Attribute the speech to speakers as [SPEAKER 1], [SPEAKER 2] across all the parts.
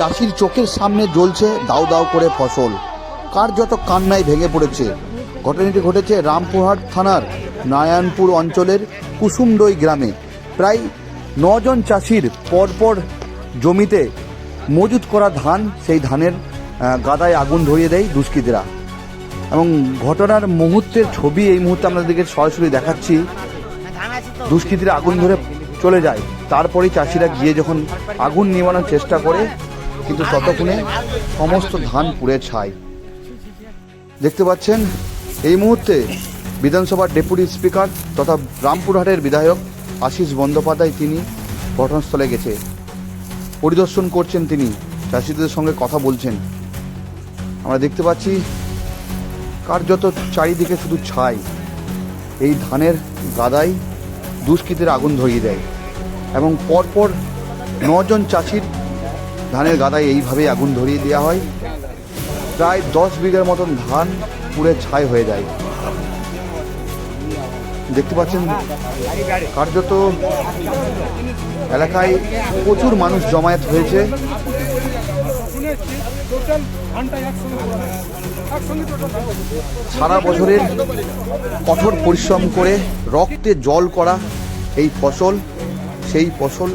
[SPEAKER 1] চাষির চোখের সামনে জ্বলছে দাউ দাউ করে ফসল। কার যত কান্নায় ভেঙে পড়েছে। ঘটনাটি ঘটেছে রামপুরহাট থানার নারায়ণপুর অঞ্চলের কুসুমডই গ্রামে। প্রায় নজন চাষির পরপর জমিতে মজুত করা ধান সেই ধানের গাদায় আগুন ধরিয়ে দেয় দুষ্কৃতীরা। এবং ঘটনার মুহূর্তের ছবি এই মুহূর্তে আপনাদেরকে সরাসরি দেখাচ্ছি। দুষ্কৃতীরা আগুন ধরে চলে যায়। তারপরেই চাষিরা গিয়ে যখন আগুন নিবানোর চেষ্টা করে কিন্তু ততক্ষণে সমস্ত ধান পুড়ে ছাই। দেখতে পাচ্ছেন, এই মুহূর্তে বিধানসভার ডেপুটি স্পিকার তথা রামপুরহাটের বিধায়ক আশিস বন্দ্যোপাধ্যায় তিনি ঘটনাস্থলে গেছে। পরিদর্শন করছেন তিনি, চাষিদের সঙ্গে কথা বলছেন। আমরা দেখতে পাচ্ছি, কার্যত চারিদিকে শুধু ছাই। এই ধানের গাদাই দুষ্কৃতের আগুন ধরিয়ে দেয় এবং পরপর নজন চাষির ধানের গাদায় এইভাবেই আগুন ধরিয়ে দেওয়া হয়। প্রায় দশ বিঘার মতন ধান পুড়ে ছাই হয়ে যায়। দেখতে পাচ্ছেন, কার্যত এলাকায় প্রচুর মানুষ জমায়েত হয়েছে। সারা বছরের কঠোর পরিশ্রম করে রক্তে জল করা এই ফসল, সেই ফসল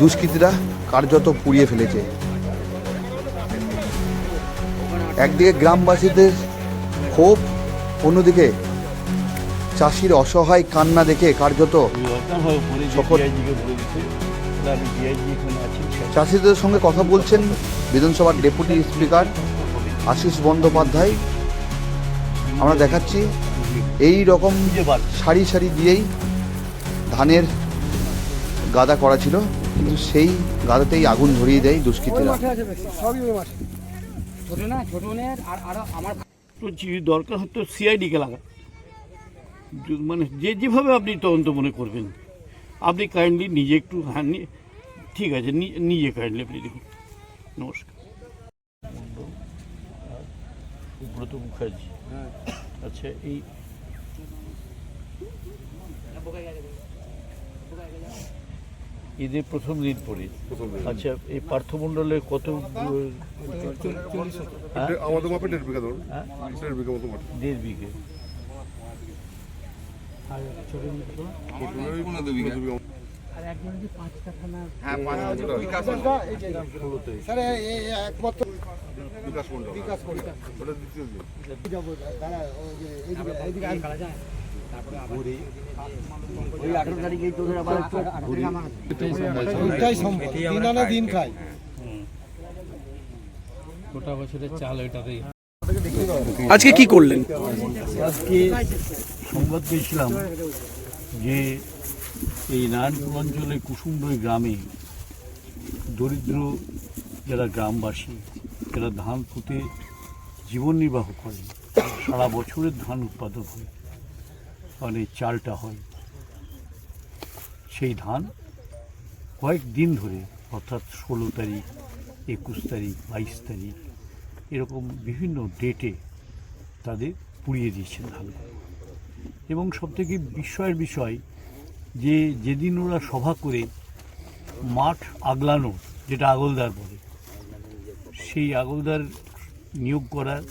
[SPEAKER 1] দুষ্কৃতীরা কার্যত পুড়িয়ে ফেলেছে। একদিকে গ্রামবাসীদের ক্ষোভ, অন্যদিকে চাষির অসহায় কান্না দেখে কার্যত চাষিদের সঙ্গে কথা বলছেন বিধানসভার ডেপুটি স্পিকার আশিস বন্দ্যোপাধ্যায়। আমরা দেখাচ্ছি এই রকম সারি সারি দিয়েই ধানের গাদা করা ছিল, কিন্তু সেই গাদাতেই আগুন ধরিয়ে দেয় দুষ্কৃতীরা।
[SPEAKER 2] ছোট না ছোট নের আর আরও আমার
[SPEAKER 3] তো যে দরকার হতো সিআইডিকে লাগা মানে যে যেভাবে আপনি তদন্ত মনে করবেন আপনি কাইন্ডলি নিজে একটু হ্যাঁ ঠিক আছে নি- নিজে কাইন্ডলি আপনি দেখুন। নমস্কার। সুব্রত মুখার্জি। আচ্ছা এই ঈদের প্রথম দিন পরে আচ্ছা এই পার্থমণ্ডলে কত হ্যাঁ?
[SPEAKER 4] আমাদের মাপে দেড় বিঘা ধরুন।
[SPEAKER 3] হ্যাঁ?
[SPEAKER 4] দেড় বিঘা মতো
[SPEAKER 3] দেড়
[SPEAKER 4] বিকাশ মন্ডল
[SPEAKER 2] বিকাশ ওই সম্ভব। দিন আনে দিন
[SPEAKER 5] আজকে কি করলেন?
[SPEAKER 3] আজকে সংবাদ পেয়েছিলাম যে এই নারায়ণপুর অঞ্চলে কুসুমডই গ্রামে দরিদ্র যারা গ্রামবাসী যারা ধান পুঁতে জীবন নির্বাহ করে সারা বছরের ধান উৎপাদন হয় মানে চালটা হয়। সেই ধান কয়েক দিন ধরে, অর্থাৎ ষোলো তারিখ, একুশ তারিখ, বাইশ তারিখ, এরকম বিভিন্ন ডেটে তাদের পুড়িয়ে দিয়েছেন ধানগুলো এবং সবথেকে বিস্ময়ের বিষয় যে যেদিন ওরা সভা করে মাঠ আগলানো, যেটা আগলদার বলে, সেই আগলদার নিয়োগ করার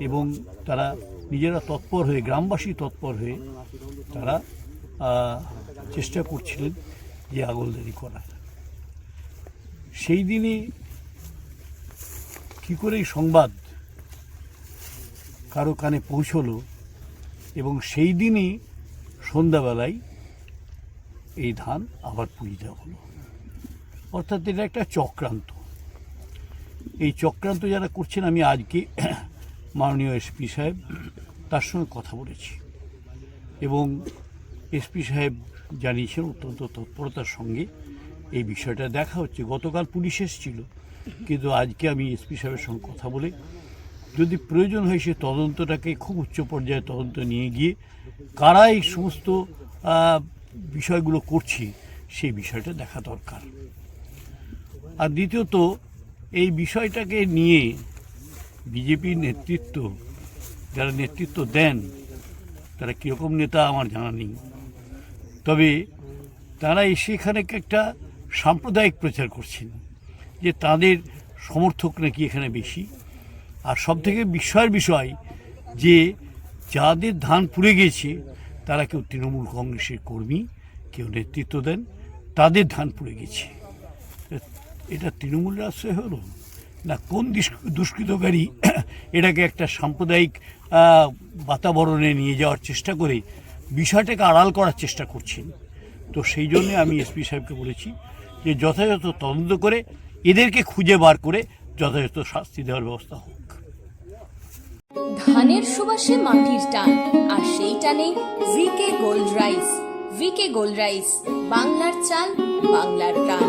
[SPEAKER 3] এবং তারা নিজেরা তৎপর হয়ে, গ্রামবাসী তৎপর হয়ে তারা চেষ্টা করছিলেন যে আগলদারি করার। সেই দিনই কী করে এই সংবাদ কারও কানে পৌঁছলো এবং সেই দিনই সন্ধ্যাবেলায় এই ধান আবার পুড়িয়ে দেওয়া হলো। অর্থাৎ এটা একটা চক্রান্ত। এই চক্রান্ত যারা করছেন, আমি আজকে মাননীয় এসপি সাহেব, তার সঙ্গে কথা বলেছি এবং এসপি সাহেব জানিয়েছেন অত্যন্ত তৎপরতার সঙ্গে এই বিষয়টা দেখা হচ্ছে। গতকাল পুলিশ এসেছিল, কিন্তু আজকে আমি এসপি সাহেবের সঙ্গে কথা বলে যদি প্রয়োজন হয় সে তদন্তটাকে খুব উচ্চ পর্যায়ে তদন্ত নিয়ে গিয়ে কারা এই সমস্ত বিষয়গুলো করছে সেই বিষয়টা দেখা দরকার। আর দ্বিতীয়ত, এই বিষয়টাকে নিয়ে বিজেপির নেতৃত্ব, যারা নেতৃত্ব দেন, তারা কীরকম নেতা আমার জানা নেই। তবে তারা এসে এখানে একটা সাম্প্রদায়িক প্রচার করছেন, যে তাদের সমর্থক নাকি এখানে বেশি। আর সব থেকে বিস্ময়ের বিষয়, যে যাদের ধান পুড়ে গেছে, তারা কেউ তৃণমূল কংগ্রেসের কর্মী, কেউ নেতৃত্ব দেন, তাদের ধান পুড়ে গেছে। এটা তৃণমূলের আশ্রয় হলো। না, কোন দুষ্কৃতকারী এটাকে একটা সাম্প্রদায়িক বাতাবরণে নিয়ে যাওয়ার চেষ্টা করে বিষয়টাকে আড়াল করার চেষ্টা করছেন। তো সেই জন্যে আমি এসপি সাহেবকে বলেছি যে যথাযথ তদন্ত করে এদেরকে খুঁজে বার করে যথাযথ শাস্তি দেওয়ার ব্যবস্থা হোক।
[SPEAKER 6] ধানের সুবাসে মাটির টান, আর সেই টানে VK gold rice, VK gold rice, বাংলার চাল, বাংলার প্রাণ।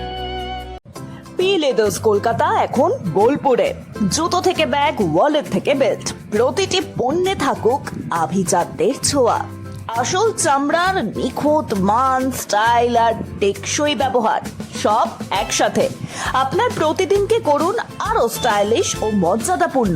[SPEAKER 7] লেদার্স কলকাতা এখন বোলপুরে। জুতো থেকে ব্যাগ ওয়ালেট থেকে বেল্ট প্রতিটি পণ্যে থাকুক আভিজাতদের ছোঁয়া। আসল চামড়ার নিখুঁত মান স্টাইল আর টেকসই ব্যবহার, সব একসাথে। আপনার প্রতিদিনকে করুন আরও স্টাইলিশ ও মর্যাদাপূর্ণ।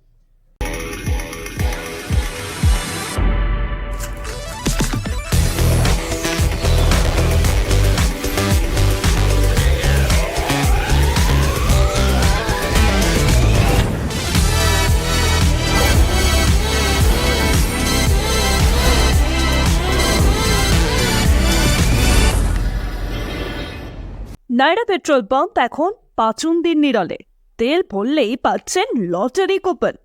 [SPEAKER 8] নাইরা পেট্রোল পাম্প এখন পাঁচুন দিন নিরলে। তেল ভরলেই পাচ্ছেন লটারি কুপন।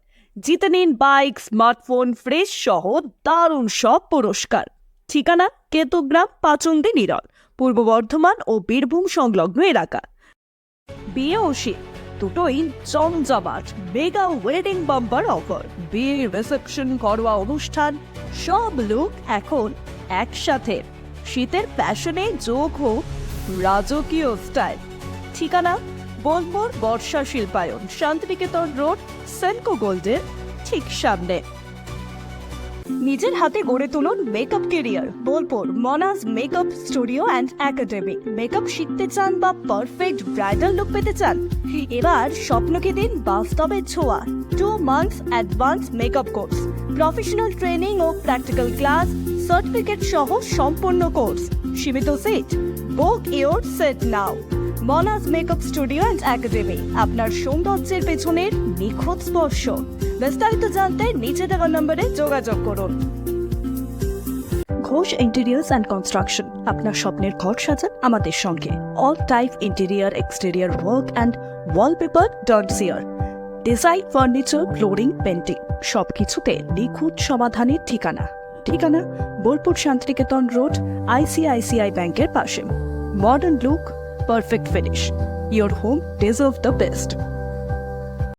[SPEAKER 8] জিতে নিন বাইক, স্মার্টফোন ফ্রেশ সহ দারুণ সব পুরস্কার। ঠিকানা কেতুগ্রাম, পাচুন্দি নিরল, পূর্ব বর্ধমান ও বীরভূম সংলগ্ন এলাকা। বিয়ে ও দুটোই জমজমাট মেগা ওয়েডিং বাম্পার অফার বিয়ে রিসেপশন ঘরোয়া অনুষ্ঠান, সব লুক এখন একসাথে। শীতের প্যাশনে যোগ হোক রাজকীয় স্টাইল। ঠিকানা বোলপুর বর্ষা শিল্পায়ন, শান্তিনিকেতন রোড, সেনকো গোল্ডের ঠিক সামনে। নিজের হাতে গড়ে তুলুন makeup career Bolpur Monaj makeup studio and academy makeup শিখতে চান বা পারফেক্ট ব্রাইডাল লুক পেতে চান? এবার স্বপ্নকে দিন বাস্তবের ছোঁয়া। Two months advance makeup course professional training ও প্র্যাকটিক্যাল ক্লাস সার্টিফিকেট সহ সম্পূর্ণ কোর্স সীমিত seat book your seat now Monaj makeup studio and academy আপনার সৌন্দর্যের পেছনের নিখুঁত স্পর্শ বিস্তারিত জানতে নিচে দেওয়া নম্বরে যোগাযোগ করুন। ঘোষ ইন্টেরিয়ার্স অ্যান্ড কনস্ট্রাকশন আপনার স্বপ্নের ঘর সাজান আমাদের সঙ্গে। All type interior exterior work and wallpaper dot chair design furniture flooring painting সবকিছুতে নিখুঁত সমাধানের ঠিকানা। ঠিকানা বোলপুর শান্তিনিকেতন রোড আইসিআইসিআই ব্যাংকের পাশে। Modern look perfect finish your home deserve the best